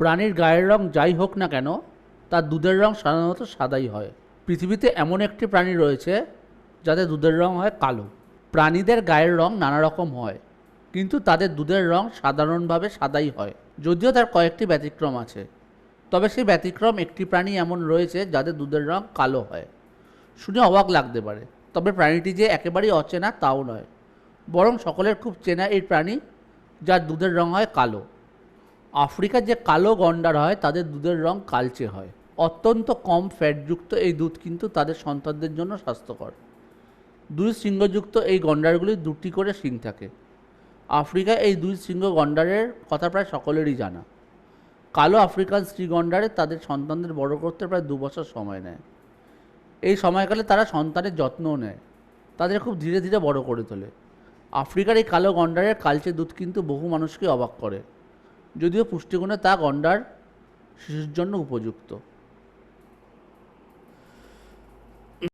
প্রাণীর গায়ের রং যাই হোক না কেন, তার দুধের রং সাধারণত সাদাই হয়। পৃথিবীতে এমন একটি প্রাণী রয়েছে যাদের দুধের রং হয় কালো। প্রাণীদের গায়ের রং নানা রকম হয়, কিন্তু তাদের দুধের রং সাধারণভাবে সাদাই হয়। যদিও তার কয়েকটি ব্যতিক্রম আছে, তবে সেই ব্যতিক্রম একটি প্রাণী এমন রয়েছে যাদের দুধের রং কালো হয়। শুনে অবাক লাগতে পারে, তবে প্রাণীটি যে একেবারেই অচেনা তাও নয়। বরং সকলের খুব চেনা এই প্রাণী, যার দুধের রং হয় কালো। আফ্রিকার যে কালো গন্ডার হয়, তাদের দুধের রং কালচে হয়। অত্যন্ত কম ফ্যাটযুক্ত এই দুধ কিন্তু তাদের সন্তানদের জন্য স্বাস্থ্যকর। দুই শৃঙ্গযুক্ত এই গন্ডারগুলির দুটি করে শিং থাকে। আফ্রিকায় এই দুই শৃঙ্গ গন্ডারের কথা প্রায় সকলেরই জানা। কালো আফ্রিকান স্ত্রী গন্ডারে তাদের সন্তানদের বড় করতে প্রায় দু বছর সময় নেয়। এই সময়কালে তারা সন্তানের যত্নও নেয়। তাদের খুব ধীরে ধীরে বড় করে তোলে। আফ্রিকার এই কালো গন্ডারের কালচে দুধ কিন্তু বহু মানুষকে অবাক করে। যদিও পুষ্টিগুণে তা গন্ডার শিশুর জন্য উপযুক্ত।